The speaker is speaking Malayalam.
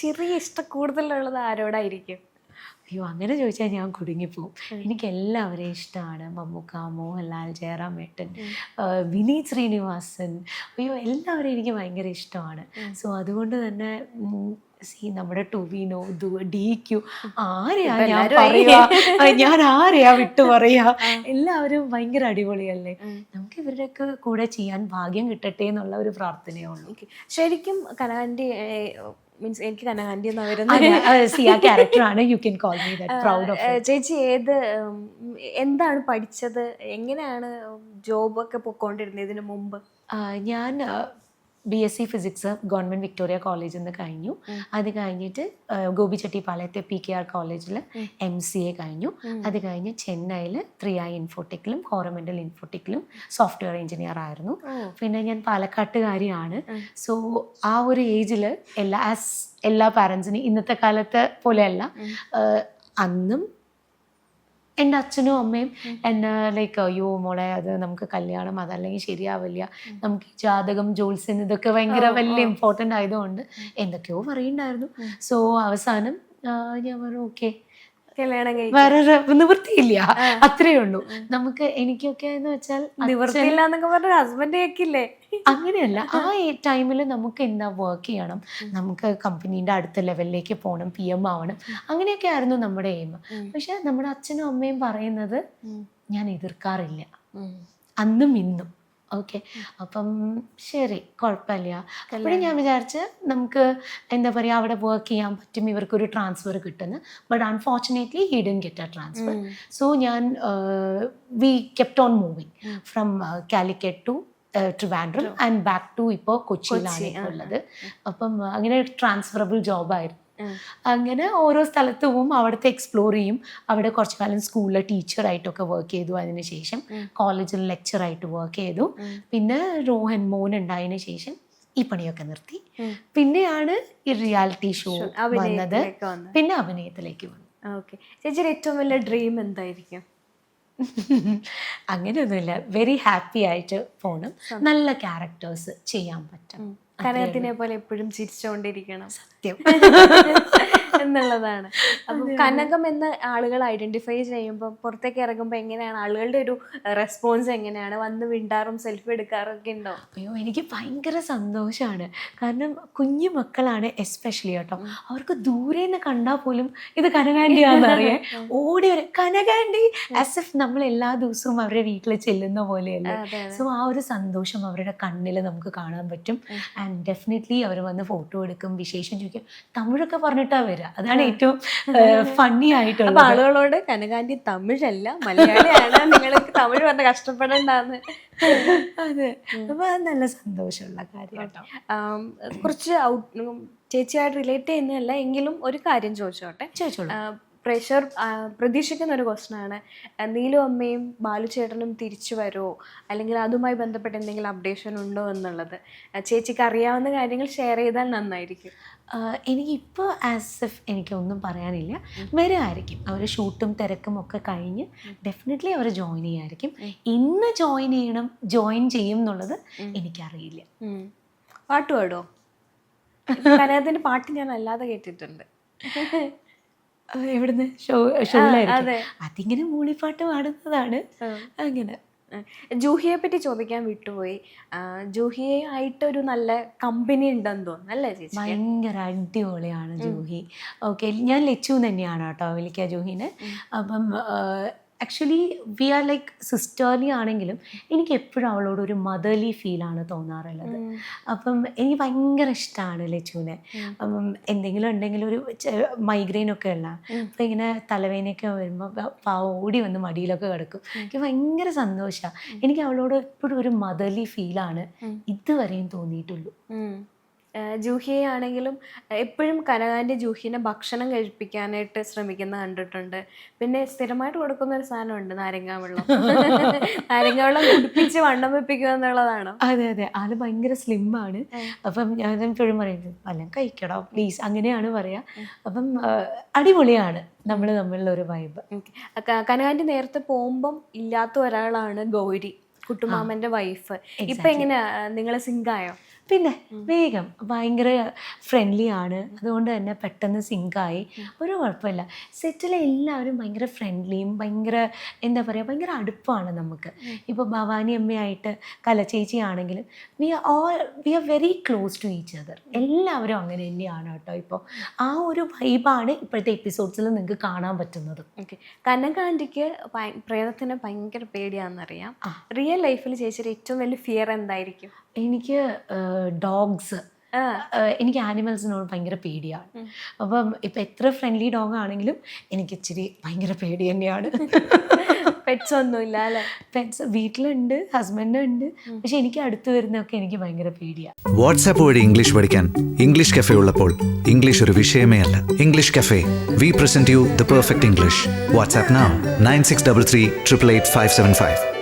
ചെറിയ ഇഷ്ടം കൂടുതലുള്ളത് ആരോടായിരിക്കും? അയ്യോ അങ്ങനെ ചോദിച്ചാൽ ഞാൻ കുടുങ്ങിപ്പോവും. എനിക്ക് എല്ലാവരെയും ഇഷ്ടമാണ് മമ്മൂക്ക മോഹൻലാൽ ജയറാം മേട്ടൻ വിനീത് ശ്രീനിവാസൻ. അയ്യോ എല്ലാവരെയും എനിക്ക് ഭയങ്കര ഇഷ്ടമാണ്. സോ അതുകൊണ്ട് തന്നെ സി നമ്മുടെ ടുവിനോ ഡി ക്യു ആരെയാ ഞാൻ പറയാ? ഞാൻ ആരെയാ വിട്ടു പറയാ? എല്ലാവരും ഭയങ്കര അടിപൊളിയല്ലേ? നമുക്ക് ഇവരുടെയൊക്കെ കൂടെ ചെയ്യാൻ ഭാഗ്യം കിട്ടട്ടെ എന്നുള്ള ഒരു പ്രാർത്ഥനയേ ഉള്ളൂ. ശരിക്കും കനകാന്റി മീൻസ് എനിക്ക് കനകാന്റി എന്ന് വരുന്നത് സി ആ ക്യാരക്ടറാണ് you can call me proud of ചേച്ചി ഏത് എന്താണ് പഠിച്ചത്? എങ്ങനെയാണ് ജോബൊക്കെ പൊക്കോണ്ടിരുന്നത് ഇതിനു മുമ്പ്? ഞാൻ B S C physics government Victoria കോളേജിൽ നിന്ന് കഴിഞ്ഞു. അത് കഴിഞ്ഞിട്ട് ഗോപിച്ചെട്ടിപ്പാളയത്തെ പി കെ ആർ കോളേജിൽ എം സി എ കഴിഞ്ഞു. അത് കഴിഞ്ഞ് ചെന്നൈയിൽ ത്രീ ഐ ഇൻഫോട്ടിക്കിലും കോറമെന്റൽ ഇൻഫോട്ടിക്കിലും സോഫ്റ്റ്വെയർ എഞ്ചിനീയർ ആയിരുന്നു പിന്നെ ഞാൻ പാലക്കാട്ടുകാരിയാണ്. സോ ആ ഒരു ഏജിൽ എല്ലാ ആസ് എല്ലാ പാരൻസിനും ഇന്നത്തെ കാലത്തെ പോലെയല്ല അന്നും എന്റെ അച്ഛനും അമ്മയും എന്നെ ലൈക്ക് അയ്യോ മോളെ അത് നമുക്ക് കല്യാണം അതല്ലെങ്കിൽ ശരിയാവില്ല. നമുക്ക് ജാതകം ജോത്സ്യം ഇതൊക്കെ ഭയങ്കര വലിയ ഇമ്പോർട്ടന്റ് ആയതുകൊണ്ട് എന്തൊക്കെയോ പറയുണ്ടായിരുന്നു സോ അവസാനം ഞാൻ പറഞ്ഞു ഓക്കെ വേറെ നിവൃത്തിയില്ല. അത്രേ ഉള്ളൂ. നമുക്ക് എനിക്കൊക്കെ എന്ന് വെച്ചാൽ നിവൃത്തിയില്ല എന്നൊക്കെ പറഞ്ഞ ഹസ്ബൻഡ് കേക്കില്ലേ? അങ്ങനെയല്ല. ആ. ടൈമിൽ നമുക്ക് എന്താ വർക്ക് ചെയ്യണം? നമുക്ക് കമ്പനീന്റെ അടുത്ത ലെവലിലേക്ക് പോകണം പി എം ആവണം. അങ്ങനെയൊക്കെ ആയിരുന്നു നമ്മുടെ എയിം പക്ഷെ നമ്മുടെ അച്ഛനും അമ്മയും പറയുന്നത് ഞാൻ എതിർക്കാറില്ല. അന്നും ഇന്നും ഓക്കെ അപ്പം ശരി കുഴപ്പമില്ല. അപ്പോഴും ഞാൻ വിചാരിച്ച് നമുക്ക് എന്താ പറയുക അവിടെ വർക്ക് ചെയ്യാൻ പറ്റും ഇവർക്കൊരു ട്രാൻസ്ഫർ കിട്ടുന്നു. But unfortunately he didn't get a transfer so ഞാൻ we kept on moving from Calicut to Trivandrum and back to ഇപ്പോൾ കൊച്ചിയിലാണ് ഉള്ളത്. അപ്പം അങ്ങനെ ട്രാൻസ്ഫറബിൾ ജോബായിരുന്നു അങ്ങനെ ഓരോ സ്ഥലത്ത് പോവും അവിടുത്തെ എക്സ്പ്ലോർ ചെയ്യും. അവിടെ കുറച്ച് കാലം സ്കൂളിലെ ടീച്ചറായിട്ടൊക്കെ വർക്ക് ചെയ്തു അതിന് ശേഷം കോളേജിൽ ലെക്ചറായിട്ട് വർക്ക് ചെയ്തു. പിന്നെ റോഹൻ മോൻ ഉണ്ടായതിനു ശേഷം ഈ പണിയൊക്കെ നിർത്തി. പിന്നെയാണ് ഈ റിയാലിറ്റി ഷോ വന്നത്. വന്നത്. പിന്നെ അഭിനയത്തിലേക്ക് വന്നു. ഓക്കെ ചേച്ചിയുടെ ഏറ്റവും വലിയ ഡ്രീം എന്തായിരിക്കും? അങ്ങനെയൊന്നുമില്ല. വെരി ഹാപ്പി ആയിട്ട് പോകണം നല്ല ക്യാരക്ടേഴ്സ് ചെയ്യാൻ പറ്റും. കനകത്തിനെ പോലെ എപ്പോഴും ചിരിച്ചുകൊണ്ടിരിക്കണം സത്യം. എന്നുള്ളതാണ്. അപ്പൊ കനകം എന്ന ആളുകൾ ഐഡന്റിഫൈ ചെയ്യുമ്പോൾ പുറത്തേക്ക് ഇറങ്ങുമ്പോൾ എങ്ങനെയാണ്? ആളുകളുടെ ഒരു റെസ്പോൺസ് എങ്ങനെയാണ്? വന്ന് വിണ്ടാറും സെൽഫി എടുക്കാറും ഒക്കെ ഉണ്ടോ? അയ്യോ എനിക്ക് ഭയങ്കര സന്തോഷമാണ് കാരണം കുഞ്ഞു മക്കളാണ് എസ്പെഷ്യലി കേട്ടോ അവർക്ക് ദൂരെ നിന്ന് കണ്ടാൽ പോലും ഇത് കനകാൻഡിയാണെന്നറിയേ ഓടി വരെ. കനകാൻഡി ആസ് എഫ് നമ്മൾ എല്ലാ ദിവസവും അവരുടെ വീട്ടിൽ ചെല്ലുന്ന പോലെയല്ലേ. സോ ആ ഒരു സന്തോഷം അവരുടെ കണ്ണിൽ നമുക്ക് കാണാൻ പറ്റും. ആൻഡ് ഡെഫിനറ്റ്ലി അവർ വന്ന് ഫോട്ടോ എടുക്കും വിശേഷം ചോദിക്കും. തമിഴൊക്കെ പറഞ്ഞിട്ടാ വരിക അതാണ് ഏറ്റവും ഫണ്ണി അപ്പൊ ആയിട്ടുള്ളത്. ആളുകളോട് കനകാന്റി തമിഴല്ല മലയാളിയാണ്. നിങ്ങൾക്ക് തമിഴ് പറഞ്ഞ കഷ്ടപ്പെടണ്ടെന്ന്. അതെ. അപ്പൊ അത് നല്ല സന്തോഷമുള്ള കാര്യം കുറച്ച് ഔട്ട് ചേച്ചിയായിട്ട് റിലേറ്റ് ചെയ്യുന്നതല്ല എങ്കിലും ഒരു കാര്യം ചോദിച്ചോട്ടെ? ചോദിച്ചോളൂ. പ്രഷർ പ്രതീക്ഷിക്കുന്ന ഒരു ആ, നീലു അമ്മയും ബാലു ചേട്ടനും തിരിച്ചു വരുമോ അല്ലെങ്കിൽ അതുമായി ബന്ധപ്പെട്ട് എന്തെങ്കിലും അപ്ഡേഷൻ ഉണ്ടോ എന്നുള്ളത്. ചേച്ചിക്ക് അറിയാവുന്ന കാര്യങ്ങൾ ഷെയർ ചെയ്താൽ നന്നായിരിക്കും. എനിക്കിപ്പോൾ ആസ് എഫ് എനിക്കൊന്നും പറയാനില്ല. വരുമായിരിക്കും അവർ ഷൂട്ടും തിരക്കും ഒക്കെ കഴിഞ്ഞ് ഡെഫിനറ്റ്ലി അവർ ജോയിൻ ചെയ്യായിരിക്കും. ഇന്ന് ജോയിൻ ചെയ്യണം ജോയിൻ ചെയ്യും എന്നുള്ളത് എനിക്കറിയില്ല. പാട്ട് പാടുമോ കനകത്തിന്റെ പാട്ട് ഞാൻ അല്ലാതെ കേട്ടിട്ടുണ്ട്. എവിടുന്ന്? ഷോ ഷോയിലായിരിക്കും. അതെ. അതിങ്ങനെ മൂളിപ്പാട്ട് പാടുന്നതാണ്. അങ്ങനെ. ജൂഹിയെ പറ്റി ചോദിക്കാൻ വിട്ടുപോയി. ജൂഹിയെ ആയിട്ട് ഒരു നല്ല കമ്പനി ഉണ്ടെന്ന് തോന്നുന്നു അല്ലേ ചേച്ചി? ഭയങ്കര അടിപൊളിയാണ് ജൂഹി. ഓക്കെ ഞാൻ ലച്ചു തന്നെയാണ് കേട്ടോ വിളിക്കുക ജൂഹിനെ. അപ്പം actually we are like sisterly ആണെങ്കിലും എനിക്ക് എപ്പോഴും അവളോട് ഒരു മദർലി ഫീലാണ് തോന്നാറുള്ളത്. അപ്പം എനിക്ക് ഭയങ്കര ഇഷ്ടമാണ് ലച്ചുവിനെ. അപ്പം എന്തെങ്കിലും ഉണ്ടെങ്കിൽ ഒരു മൈഗ്രെയിൻ ഒക്കെ ഉള്ള അപ്പം ഇങ്ങനെ തലവേദനയൊക്കെ വരുമ്പോൾ ഓടി വന്ന് മടിയിലൊക്കെ കിടക്കും. എനിക്ക് ഭയങ്കര സന്തോഷമാണ് എനിക്ക് അവളോട് എപ്പോഴും ഒരു മദർലി ഫീലാണ് ഇതുവരെയും തോന്നിയിട്ടുള്ളൂ. ജൂഹിയെ ആണെങ്കിലും എപ്പോഴും കനകാന്റെ ജൂഹിനെ ഭക്ഷണം കഴിപ്പിക്കാനായിട്ട് ശ്രമിക്കുന്ന കണ്ടിട്ടുണ്ട്. പിന്നെ സ്ഥിരമായിട്ട് കൊടുക്കുന്ന ഒരു സാധനമുണ്ട് നാരങ്ങാ വെള്ളം. നാരങ്ങാ വെള്ളം കുടിപ്പിച്ച് വണ്ണം വെപ്പിക്കുക എന്നുള്ളതാണ്. അതെ അതെ. ആൾ ഭയങ്കര സ്ലിം ആണ് അപ്പം ഞാൻ എപ്പോഴും പറയുന്നത് വല്ലതും കഴിക്കടോ പ്ലീസ് അങ്ങനെയാണ് പറയാ. അപ്പം അടിപൊളിയാണ് നമ്മൾ തമ്മിലുള്ള ഒരു വൈബ് കനകാന്റെ നേരത്തെ പോകുമ്പം ഇല്ലാത്ത ഒരാളാണ് ഗൗരി കുട്ടുമാമന്റെ വൈഫ് ഇപ്പൊ എങ്ങനെയാ? നിങ്ങൾ സിങ്കായോ പിന്നെ വേഗം ഭയങ്കര ഫ്രണ്ട്ലി ആണ്. അതുകൊണ്ട് തന്നെ പെട്ടെന്ന് സിങ്കായി ഒരു കുഴപ്പമില്ല. സെറ്റിലെ എല്ലാവരും ഭയങ്കര ഫ്രണ്ട്ലിയും ഭയങ്കര എന്താ പറയുക ഭയങ്കര അടുപ്പമാണ് നമുക്ക്. ഇപ്പോൾ ഭവാനി അമ്മയായിട്ട് കലച്ചേച്ചി ആണെങ്കിലും we are all we are very close to each other എല്ലാവരും അങ്ങനെ തന്നെയാണ് കേട്ടോ ഇപ്പോൾ ആ ഒരു വൈബാണ് ഇപ്പോഴത്തെ എപ്പിസോഡ്സിൽ നിങ്ങൾക്ക് കാണാൻ പറ്റുന്നത്. ഓക്കെ കനകാന്റിക്ക് പ്രേതത്തിന് ഭയങ്കര പേടിയാണെന്നറിയാം. റിയൽ ലൈഫിൽ ചേച്ചിയുടെ ഏറ്റവും വലിയ ഫിയർ എന്തായിരിക്കും? എനിക്ക് ഡോഗ്സ്. എനിക്ക് ആനിമൽസിനോട് ഭയങ്കര പേടിയാണ്. അപ്പം ഇപ്പം എത്ര ഫ്രണ്ട്ലി ഡോഗ് ആണെങ്കിലും എനിക്ക് ഇച്ചിരി ഭയങ്കര പേടി തന്നെയാണ്. പെറ്റ്സ് ഒന്നുമില്ല അല്ലേ? പെറ്റ്സ് വീട്ടിലുണ്ട് ഹസ്ബൻഡ് ഉണ്ട് പക്ഷെ എനിക്ക് അടുത്ത് വരുന്നതൊക്കെ എനിക്ക് ഭയങ്കര പേടിയാണ് വാട്സാപ്പ് വഴി ഇംഗ്ലീഷ് പഠിക്കാൻ ഇംഗ്ലീഷ് കഫേ ഉള്ളപ്പോൾ ഇംഗ്ലീഷ് ഒരു വിഷയമേ അല്ല. English cafe. We present you the perfect English WhatsApp nine six double three triple eight five seven five